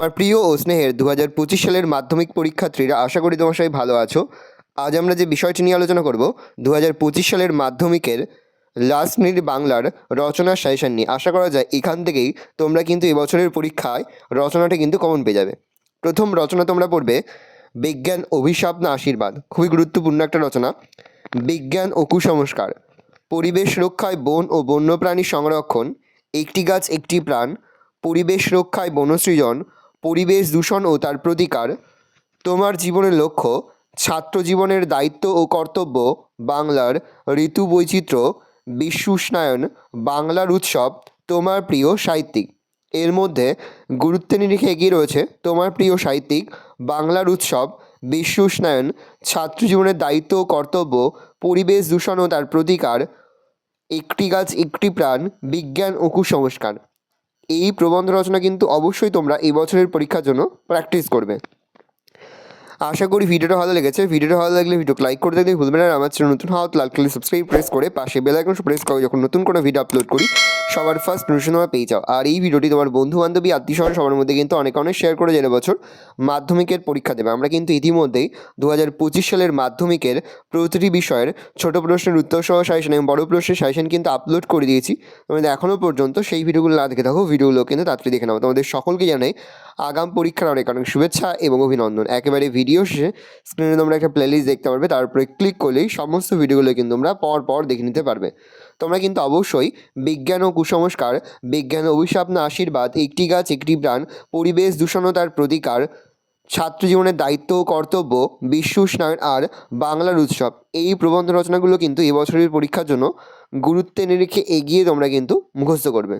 আমার প্রিয় ও স্নেহের দু হাজার পঁচিশ সালের মাধ্যমিক পরীক্ষার্থীরা, আশা করি তোমার সবাই ভালো আছো। আজ আমরা যে বিষয়টি নিয়ে আলোচনা করব দু হাজার পঁচিশ সালের মাধ্যমিকের লাস্ট মিনিট বাংলার রচনার সাজেশন নিয়ে। আশা করা যায় এখান থেকেই তোমরা কিন্তু এবছরের পরীক্ষায় রচনাটা কিন্তু কমন পেয়ে যাবে। প্রথম রচনা তোমরা পড়বে, বিজ্ঞান অভিশাপ না আশীর্বাদ। খুবই গুরুত্বপূর্ণ একটা রচনা। বিজ্ঞান ও কুসংস্কার। পরিবেশ রক্ষায় বন ও বন্যপ্রাণী সংরক্ষণ। একটি গাছ, একটি প্রাণ। পরিবেশ রক্ষায় বনসৃজন। পরিবেশ দূষণ ও তার প্রতিকার, তোমার জীবনের লক্ষ্য, ছাত্র জীবনের দায়িত্ব ও কর্তব্য, বাংলার ঋতু বৈচিত্র্য বিশ্ব বাংলার উৎসব, তোমার প্রিয় সাহিত্যিক। এর মধ্যে গুরুত্বের নিরিখে এগিয়ে রয়েছে তোমার প্রিয় সাহিত্যিক, বাংলার উৎসব বিশ্ব ছাত্র জীবনের দায়িত্ব ও কর্তব্য, পরিবেশ দূষণ ও তার প্রতিকার, একটি গাছ, একটি প্রাণ, বিজ্ঞান ও কুসংস্কার। এই প্রবন্ধ রচনা কিন্তু অবশ্যই তোমরা এই বছরের পরীক্ষার জন্য প্র্যাকটিস করবে। আশা করি ভিডিওটা ভালো লেগেছে। ভিডিওটা ভালো লাগলে ভিডিও লাইক করে দেখলে ভুলবেন আর আমার চ্যানেল নতুন হাওয়া লাল কালার সাবস্ক্রাইব প্রেস করে পাশে বেল আইকন প্রেস করে, যখন নতুন কোনো ভিডিও আপলোড করি সবার ফার্স্ট নোটিফিকেশন পেয়ে যাও। আর এই ভিডিওটি তোমার বন্ধু বান্ধবী আত্মীয় সবার মধ্যে কিন্তু অনেক অনেক শেয়ার করে জেনে বছর মাধ্যমিকের পরীক্ষা দেবে। আমরা কিন্তু ইতিমধ্যেই দু হাজার পঁচিশ সালের মাধ্যমিকের প্রতিটি বিষয়ের ছোট প্রশ্নের উত্তর সহ সাজেশন এবং বড় প্রশ্নের সাজেশন কিন্তু আপলোড করে দিয়েছি। তোমাদের এখনও পর্যন্ত সেই ভিডিওগুলো না দেখে থাকো, ভিডিওগুলো কিন্তু তাড়াতাড়ি দেখে নাও। তোমাদের সকলকে জানাই আগাম পরীক্ষার অনেক অনেক শুভেচ্ছা এবং অভিনন্দন। একেবারে ভিডিও শেষে স্ক্রিনে তোমরা একটা প্লেলিস্ট দেখতে পারবে তারপরে ক্লিক করলেই সমস্ত ভিডিওগুলো কিন্তু তোমরা পর পর দেখে নিতে পারবে। তোমরা কিন্তু অবশ্যই বিজ্ঞান ও কুসংস্কার, বিজ্ঞান অভিশাপ না আশীর্বাদ, একটি গাছ, একটি প্রাণ, পরিবেশ দূষণতার প্রতিকার, ছাত্র জীবনের দায়িত্ব ও কর্তব্য, বিশ্ব উষ্ণায়ন আর বাংলার উৎসব। এই প্রবন্ধ রচনাগুলো কিন্তু এবছরের পরীক্ষার জন্য গুরুত্বের নিরিখে এগিয়ে তোমরা কিন্তু মুখস্থ করবে।